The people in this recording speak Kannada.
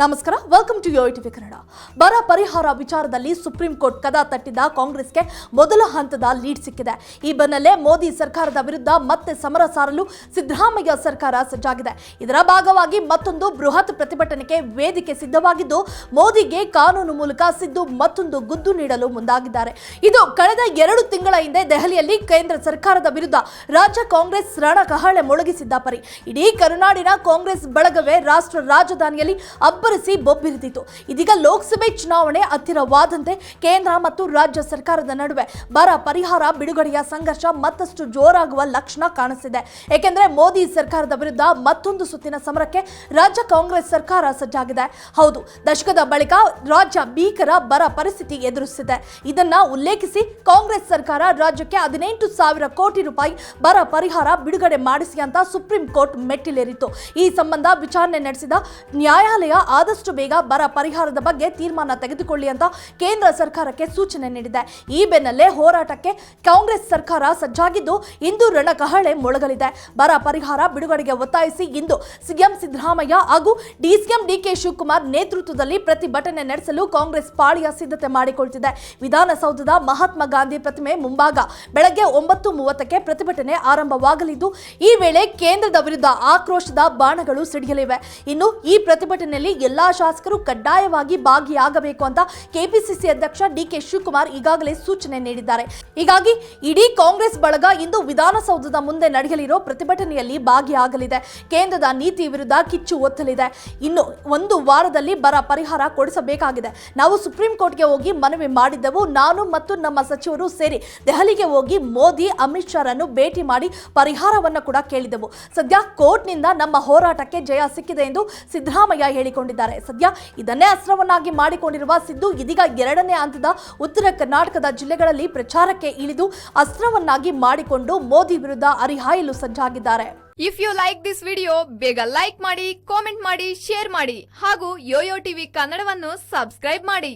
ನಮಸ್ಕಾರ welcome to yo TV Kannada ಬರ ಪರಿಹಾರ ವಿಚಾರದಲ್ಲಿ ಸುಪ್ರೀಂ ಕೋರ್ಟ್ ಕದ ತಟ್ಟಿದ ಕಾಂಗ್ರೆಸ್ಗೆ ಮೊದಲ ಹಂತದ ಲೀಡ್ ಸಿಕ್ಕಿದೆ. ಈ ಬೆನ್ನಲ್ಲೇ ಮೋದಿ ಸರ್ಕಾರದ ವಿರುದ್ಧ ಮತ್ತೆ ಸಮರ ಸಾರಲು ಸಿದ್ದರಾಮಯ್ಯ ಸರ್ಕಾರ ಸಜ್ಜಾಗಿದೆ. ಇದರ ಭಾಗವಾಗಿ ಮತ್ತೊಂದು ಬೃಹತ್ ಪ್ರತಿಭಟನೆಗೆ ವೇದಿಕೆ ಸಿದ್ಧವಾಗಿದ್ದು, ಮೋದಿಗೆ ಕಾನೂನು ಮೂಲಕ ಸಿದ್ದು ಮತ್ತೊಂದು ಗುದ್ದು ನೀಡಲು ಮುಂದಾಗಿದ್ದಾರೆ. ಇದು ಕಳೆದ ಎರಡು ತಿಂಗಳ ಹಿಂದೆ ದೆಹಲಿಯಲ್ಲಿ ಕೇಂದ್ರ ಸರ್ಕಾರದ ವಿರುದ್ಧ ರಾಜ್ಯ ಕಾಂಗ್ರೆಸ್ ರಣಕಹಳೆ ಮೊಳಗಿಸಿದ್ದ ಪರಿ. ಇಡೀ ಕರುನಾಡಿನ ಕಾಂಗ್ರೆಸ್ ಬಳಗವೇ ರಾಷ್ಟ್ರ ರಾಜಧಾನಿಯಲ್ಲಿ ಅಬ್ಬರಿಸಿ ಬೊಬ್ಬಿರಿದಿತು ಇದೀಗ ಲೋಕಸಭೆ ಚುನಾವಣೆ ಹತ್ತಿರವಾದಂತೆ ಕೇಂದ್ರ ಮತ್ತು ರಾಜ್ಯ ಸರ್ಕಾರದ ನಡುವೆ ಬರ ಪರಿಹಾರ, ಬಿಡುಗಡೆಯ ಸಂಘರ್ಷ ಮತ್ತಷ್ಟು ಜೋರಾಗುವ ಲಕ್ಷಣ ಕಾಣಿಸಿದೆ. ಏಕೆಂದರೆ ಮೋದಿ ಸರ್ಕಾರದ ವಿರುದ್ಧ ಮತ್ತೊಂದು ಸುತ್ತಿನ ಸಮರಕ್ಕೆ ರಾಜ್ಯ ಕಾಂಗ್ರೆಸ್ ಸರ್ಕಾರ ಸಜ್ಜಾಗಿದೆ. ಹೌದು, ದಶಕದ ಬಳಿಕ ರಾಜ್ಯ ಭೀಕರ ಬರ ಪರಿಸ್ಥಿತಿ ಎದುರಿಸಿದೆ. ಇದನ್ನ ಉಲ್ಲೇಖಿಸಿ ಕಾಂಗ್ರೆಸ್ ಸರ್ಕಾರ ರಾಜ್ಯಕ್ಕೆ ಹದಿನೆಂಟು ಸಾವಿರ ಕೋಟಿ ರೂಪಾಯಿ ಬರ ಪರಿಹಾರ, ಬಿಡುಗಡೆ ಮಾಡಿಸಿ ಅಂತ ಸುಪ್ರೀಂ ಕೋರ್ಟ್ ಮೆಟ್ಟಿಲೇರಿತ್ತು. ಈ ಸಂಬಂಧ ವಿಚಾರಣೆ ನಡೆಸಿದ ನ್ಯಾಯಾಲಯ ಆದಷ್ಟು ಬೇಗ ಬರ ಪರಿಹಾರದ ಬಗ್ಗೆ ತೀರ್ಮಾನ ತೆಗೆದುಕೊಳ್ಳಿ ಅಂತ ಕೇಂದ್ರ ಸರ್ಕಾರಕ್ಕೆ ಸೂಚನೆ ನೀಡಿದೆ. ಈ ಬೆನ್ನಲ್ಲೇ ಹೋರಾಟಕ್ಕೆ ಕಾಂಗ್ರೆಸ್ ಸರ್ಕಾರ ಸಜ್ಜಾಗಿದ್ದು ಇಂದು ರಣಕಹಳೆ ಮೊಳಗಲಿದೆ. ಬರ ಪರಿಹಾರ ಬಿಡುಗಡೆಗೆ ಒತ್ತಾಯಿಸಿ ಇಂದು ಸಿಎಂ ಸಿದ್ದರಾಮಯ್ಯ ಹಾಗೂ ಡಿಸಿಎಂ ಡಿಕೆ ಶಿವಕುಮಾರ್ ನೇತೃತ್ವದಲ್ಲಿ ಪ್ರತಿಭಟನೆ ನಡೆಸಲು ಕಾಂಗ್ರೆಸ್ ಪಾಳಿಯ ಸಿದ್ಧತೆ ಮಾಡಿಕೊಳ್ತಿದೆ. ವಿಧಾನಸೌಧದ ಮಹಾತ್ಮ ಗಾಂಧಿ ಪ್ರತಿಮೆ ಮುಂಭಾಗ ಬೆಳಗ್ಗೆ ಒಂಬತ್ತು ಮೂವತ್ತಕ್ಕೆ ಪ್ರತಿಭಟನೆ ಆರಂಭವಾಗಲಿದ್ದು, ಈ ವೇಳೆ ಕೇಂದ್ರದ ವಿರುದ್ಧ ಆಕ್ರೋಶದ ಬಾಣಗಳು ಸಿಡಿಯಲಿವೆ. ಇನ್ನು ಈ ಪ್ರತಿಭಟನೆಯಲ್ಲಿ ಎಲ್ಲಾ ಶಾಸಕರು ಕಡ್ಡಾಯವಾಗಿ ಭಾಗಿಯಾಗಬೇಕು ಅಂತ ಕೆಪಿಸಿಸಿ ಅಧ್ಯಕ್ಷ ಡಿಕೆ ಶಿವಕುಮಾರ್ ಈಗಾಗಲೇ ಸೂಚನೆ ನೀಡಿದ್ದಾರೆ. ಹೀಗಾಗಿ ಇಡೀ ಕಾಂಗ್ರೆಸ್ ಬಳಗ ಇಂದು ವಿಧಾನಸೌಧದ ಮುಂದೆ ನಡೆಯಲಿರೋ ಪ್ರತಿಭಟನೆಯಲ್ಲಿ ಭಾಗಿಯಾಗಲಿದೆ. ಕೇಂದ್ರದ ನೀತಿ ವಿರುದ್ಧ ಕಿಚ್ಚು ಒತ್ತಲಿದೆ. ಇನ್ನು ಒಂದು ವಾರದಲ್ಲಿ ಬರ ಪರಿಹಾರ ಕೊಡಿಸಬೇಕಾಗಿದೆ. ನಾವು ಸುಪ್ರೀಂ ಕೋರ್ಟ್ಗೆ ಹೋಗಿ ಮನವಿ ಮಾಡಿದ್ದೆವು. ನಾನು ಮತ್ತು ನಮ್ಮ ಸಚಿವರು ಸೇರಿ ದೆಹಲಿಗೆ ಹೋಗಿ ಮೋದಿ, ಅಮಿತ್ ಶಾರನ್ನು ಭೇಟಿ ಮಾಡಿ ಪರಿಹಾರವನ್ನು ಕೂಡ ಕೇಳಿದೆವು. ಸದ್ಯ ಕೋರ್ಟ್ನಿಂದ ನಮ್ಮ ಹೋರಾಟಕ್ಕೆ ಜಯ ಸಿಕ್ಕಿದೆ ಎಂದು ಸಿದ್ದರಾಮಯ್ಯ ಹೇಳಿಕೊಂಡಿದ್ದಾರೆ. ಸದ್ಯ ಇದನ್ನೇ ಅಸ್ತ್ರವನ್ನಾಗಿ ಮಾಡಿಕೊಂಡಿರುವ ಸಿದ್ದು ಇದೀಗ ಎರಡನೇ ಹಂತದ ಉತ್ತರ ಕರ್ನಾಟಕದ ಜಿಲ್ಲೆಗಳಲ್ಲಿ ಪ್ರಚಾರಕ್ಕೆ ಇಳಿದು ಅಸ್ತ್ರವನ್ನಾಗಿ ಮಾಡಿಕೊಂಡು ಮೋದಿ ವಿರುದ್ಧ ಹರಿಹಾಯಲು ಸಜ್ಜಾಗಿದ್ದಾರೆ if you like this video ಬೇಗ ಲೈಕ್ ಮಾಡಿ ಕಾಮೆಂಟ್ ಮಾಡಿ ಶೇರ್ ಮಾಡಿ ಹಾಗೂ ಯೋಯೋ ಟಿವಿ ಕನ್ನಡವನ್ನು ಸಬ್ಸ್ಕ್ರೈಬ್ ಮಾಡಿ.